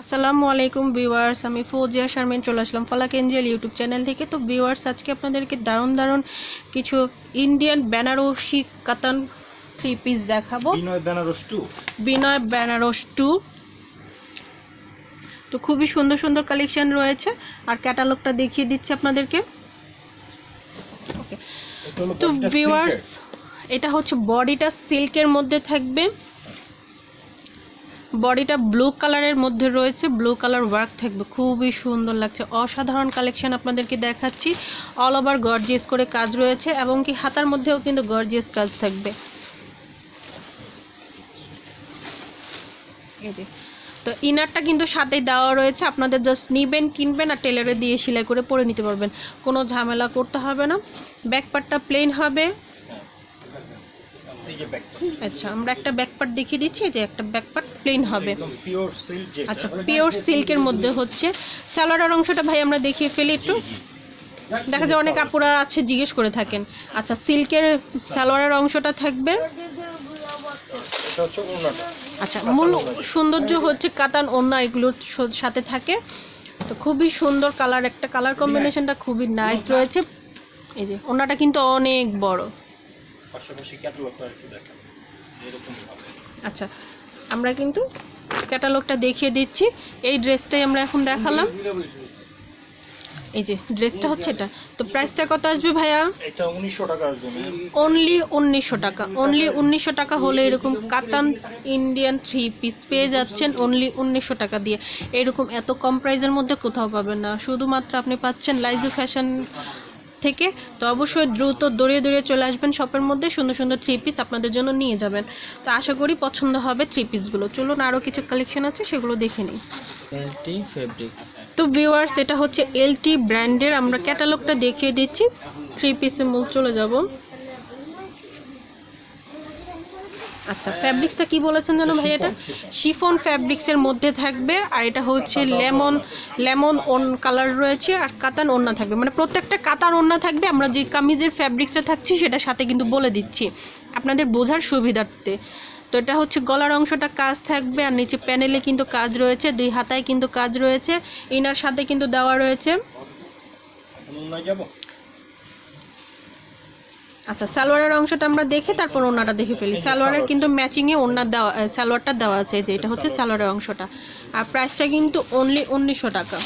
আসসালামু আলাইকুম ভিউয়ার্স আমি ফৌজিয়া শারমিন চলে আসলাম ফালাক এঞ্জেল ইউটিউব চ্যানেল থেকে। তো ভিউয়ার্স আজকে আপনাদেরকে দারুণ দারুণ কিছু ইন্ডিয়ান বেনারসি কাতান থ্রি পিস দেখাবো। বিনয় বেনারস টু বিনয় বেনারস টু তো খুবই সুন্দর সুন্দর কালেকশন রয়েছে। আর ক্যাটালগটা দেখিয়ে দিচ্ছি আপনাদেরকে। ওকে তো ভিউয়ার্স এটা হচ্ছে বডিটা সিল্কের মধ্যে থাকবে। বডিটা ব্লু কালারের মধ্যে রয়েছে, ব্লু কালার ওয়ার্ক থাকবে। খুবই সুন্দর লাগছে। অসাধারণ কালেকশন আপনাদেরকে দেখাচ্ছি। অল ওভার গর্জিয়াস করে কাজ রয়েছে এবং কি হাতার মধ্যেও কিন্তু গর্জিয়াস কাজ থাকবে। এই যে। তো ইনারটা কিন্তু সাথেই দেওয়া রয়েছে। আপনাদের জাস্ট নিবেন, কিনবেন আর টেলারে দিয়ে সেলাই করে পরে নিতে পারবেন। কোনো ঝামেলা করতে হবে না। ব্যাক পার্টটা প্লেন হবে। আচ্ছা আমরা একটা ব্যাক পার্ট দেখিয়ে দিচ্ছি যে একটা ব্যাক পার্ট প্লেন হবে। আচ্ছা পিওর সিল্কের মধ্যে হচ্ছে সালোয়ারের অংশটা ভাই আমরা দেখিয়ে ফেলি একটু। দেখা যায় অনেক আপুরা আছে জিজ্ঞেস করে থাকেন। আচ্ছা সিল্কের সালোয়ারের অংশটা থাকবে? আচ্ছা মূল সৌন্দর্য হচ্ছে কাতান ওন্না এগুলোর সাথে থাকে। তো খুবই সুন্দর কালার একটা কালার কম্বিনেশনটা খুবই নাইস রয়েছে। এই যে ওনাটা কিন্তু অনেক বড়। পাশাপাশি ক্যাটালগটা একটু দেখেন আচ্ছা আমরা কিন্তু ক্যাটালগটা দেখিয়ে দিচ্ছি। এই ড্রেসটাই আমরা এখন দেখালাম। এই যে ড্রেসটা হচ্ছে এটা। তো প্রাইসটা কত আসবে ভাইয়া? এটা উনিশশো টাকা আসবে অনলি উনিশশো টাকা। অনলি উনিশশো টাকা হলে এরকম কাতান ইন্ডিয়ান থ্রি পিস পেয়ে যাচ্ছেন অনলি উনিশশো টাকা দিয়ে। এরকম এত কম প্রাইসের মধ্যে কোথাও পাবেন না। শুধুমাত্র আপনি পাচ্ছেন লাইজু ফ্যাশন থেকে তো অবশ্যই দ্রুত দৌড়িয়ে দৌড়িয়ে চলে আসবেন শপের মধ্যে সুন্দর সুন্দর থ্রি পিস আপনাদের জন্য নিয়ে যাবেন। তো আশা করি পছন্দ হবে থ্রি পিসগুলো চলুন আরও কিছু কালেকশন আছে সেগুলো দেখে নিই। এলটি ফেব্রিক তো ভিউয়ার্স এটা হচ্ছে এলটি ব্র্যান্ডের আমরা ক্যাটালগটা দেখিয়ে দিচ্ছি। থ্রি পিসে মূল চলে যাব। আচ্ছা ফ্যাব্রিক্সটা কি বলেছেন জানো ভাই এটা? শিফন ফ্যাব্রিক্সের মধ্যে থাকবে আর এটা হচ্ছে লেমন লেমন ওন কালার। রয়েছে আর কাতান ওন্না থাকবে। মানে প্রত্যেকটা কাতার ওন্না থাকবে আমরা যে কামিজের ফ্যাব্রিক্সটা থাকছি সেটা সাথে কিন্তু বলে দিচ্ছি আপনাদের বোঝার সুবিধার্থে। তো এটা হচ্ছে গলার অংশটা কাজ থাকবে আর নিচে প্যানেলে কিন্তু কাজ রয়েছে দুই হাতায় কিন্তু কাজ রয়েছে ইনার সাথে কিন্তু দেওয়া রয়েছে। যাব? আচ্ছা সালোয়ারের অংশটা আমরা দেখে তারপর ওনাটা দেখে ফেলি। সালোয়ারের কিন্তু ম্যাচিংয়ে ওনার দেওয়া সালোয়ারটা দেওয়া আছে যে এটা হচ্ছে সালোয়ারের অংশটা। আর প্রাইসটা কিন্তু অনলি উনিশশো টাকা।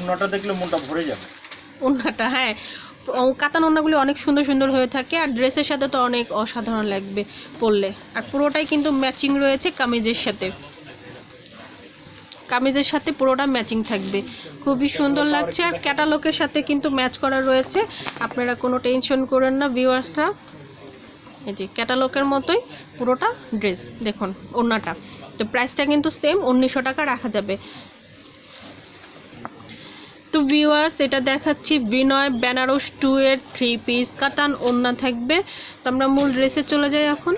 ওনাটা দেখলে মনটা ভরে যাবে। ওনাটা হ্যাঁ। ও কাতান ওনাগুলি অনেক সুন্দর সুন্দর হয়ে থাকে আর ড্রেসের সাথে তো অনেক অসাধারণ লাগবে পরলে। আর পুরোটাই কিন্তু ম্যাচিং রয়েছে কামিজের সাথে। কামিজের সাথে পুরোটা ম্যাচিং থাকবে। খুবই সুন্দর লাগছে আর ক্যাটালগের সাথে কিন্তু ম্যাচ করা রয়েছে। আপনারা কোনো টেনশন করেন না ভিউয়ার্সরা এই যে ক্যাটালগের মতোই পুরোটা ড্রেস দেখুন, ওড়নাটা। তো প্রাইসটা কিন্তু সেম উনিশশো টাকা রাখা যাবে। তো ভিউয়ার্স এটা দেখাচ্ছি বিনয় বেনারস টু এর থ্রি পিস কাটান ওড়না থাকবে। তো আমরা মূল ড্রেসে চলে যাই এখন।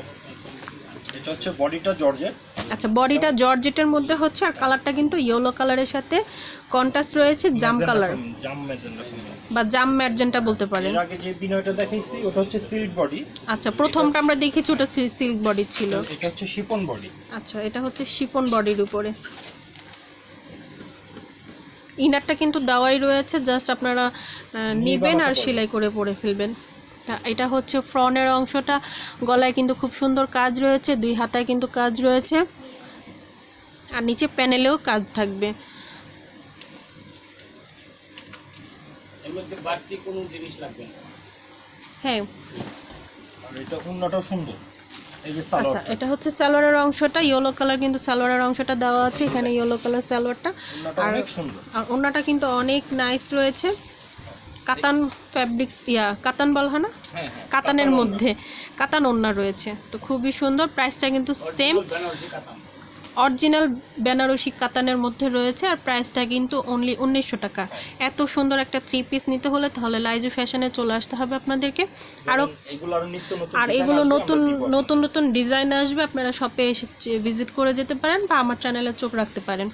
এটা হচ্ছে বডিটা জর্জেট। আচ্ছা বডিটা জর্জেটের মধ্যে হচ্ছে আর কালারটা কিন্তু ইয়েলো কালারের সাথে কন্ট্রাস্ট রয়েছে জাম কালার বা জাম ম্যারজেন্টা বলতে পারেন। আগে যে বিনয়টা দেখাইছি ওটা হচ্ছে সিল্ক বডি আচ্ছা প্রথমটা আমরা দেখেছি ওটা সিল্ক বডি ছিল। এটা হচ্ছে শিপন বডি আচ্ছা এটা হচ্ছে শিফন বডির উপরে। ইনারটা কিন্তু দেওয়াই রয়েছে জাস্ট আপনারা নেবেন আর সেলাই করে পরে ফেলবেন। তা এটা হচ্ছে ফ্রনের অংশটা গলায় কিন্তু খুব সুন্দর কাজ রয়েছে দুই হাতায় কিন্তু কাজ রয়েছে। আর নিচে প্যানেলেও কাজ থাকবে। হ্যাঁ। আর এটা ওনাটাও সুন্দর। এই যে আচ্ছা এটা হচ্ছে সালোয়ারের অংশটা ইয়েলো কালার কিন্তু সালোয়ারের অংশটা দেওয়া আছে এখানে ইয়েলো কালার সালোয়ারটা। আর অনেক আর ওনাটা কিন্তু অনেক নাইস রয়েছে। কাতান ফ্যাব্রিক্স ইয়া কাতান বলা হয় না? হ্যাঁ কাতানের মধ্যে কাতান ওন্না রয়েছে। তো খুবই সুন্দর প্রাইসটা কিন্তু সেম অরিজিনাল বেনারসি কাতানের মধ্যে রয়েছে আর প্রাইসটা কিন্তু অনলি উনিশশো টাকা। এত সুন্দর একটা থ্রি পিস নিতে হলে তাহলে লাইজু ফ্যাশনে চলে আসতে হবে আপনাদেরকে। আরও আর এগুলো নতুন নতুন নতুন ডিজাইন আসবে আপনারা শপে এসে ভিজিট করে যেতে পারেন বা আমার চ্যানেলে চোখ রাখতে পারেন।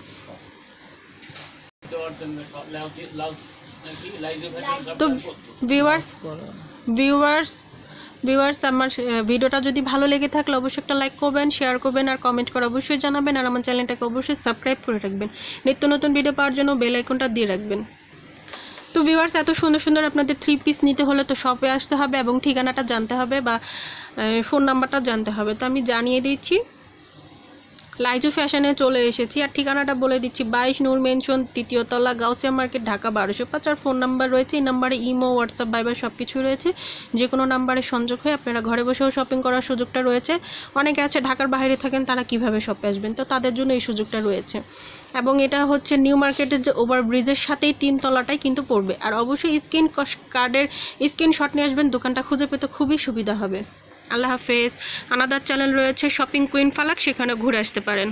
তো ভিউয়ার্স ভিউয়ার্স ভিউয়ার্স, আমার ভিডিওটা যদি ভালো লেগে থাকলে অবশ্যই একটা লাইক করবেন শেয়ার করবেন আর কমেন্ট করে অবশ্যই জানাবেন আর আমার চ্যানেলটাকে অবশ্যই সাবস্ক্রাইব করে রাখবেন। নিত্য নতুন ভিডিও পাওয়ার জন্য বেল আইকনটা দিয়ে রাখবেন। তো ভিউয়ার্স, এত সুন্দর সুন্দর আপনাদের থ্রি পিস নিতে হলে তো শপে আসতে হবে এবং ঠিকানাটা জানতে হবে বা ফোন নাম্বারটা জানতে হবে। তো আমি জানিয়ে দিচ্ছি লাইজু ফ্যাশনে চলে এসেছি। আর ঠিকানাটা বলে দিচ্ছি, বাইশ নূর মেনশন তৃতীয়তলা গাউসিয়া মার্কেট, ঢাকা বারোশো পাঁচ। আর ফোন নাম্বার রয়েছে, এই নাম্বারে ইমো, হোয়াটসঅ্যাপ বাইবার সব কিছুই রয়েছে। যে কোনো নাম্বারে সংযোগ হয়ে আপনারা ঘরে বসেও শপিং করার সুযোগটা রয়েছে। অনেকে আছে, ঢাকার বাইরে থাকেন, তারা কীভাবে শপে আসবেন? তো তাদের জন্য এই সুযোগটা রয়েছে। এবং এটা হচ্ছে নিউ মার্কেটের যে ওভার ব্রিজের সাথেই তিন তলাটাই কিন্তু পড়বে। আর অবশ্যই স্ক্রিন কার্ডের স্ক্রিনশট নিয়ে আসবেন, দোকানটা খুঁজে পেতে খুবই সুবিধা হবে। আল্লাহ হাফেজ। আনাদার চ্যানেল রয়েছে শপিং কুইন ফালাক সেখানে ঘুরে আসতে পারেন।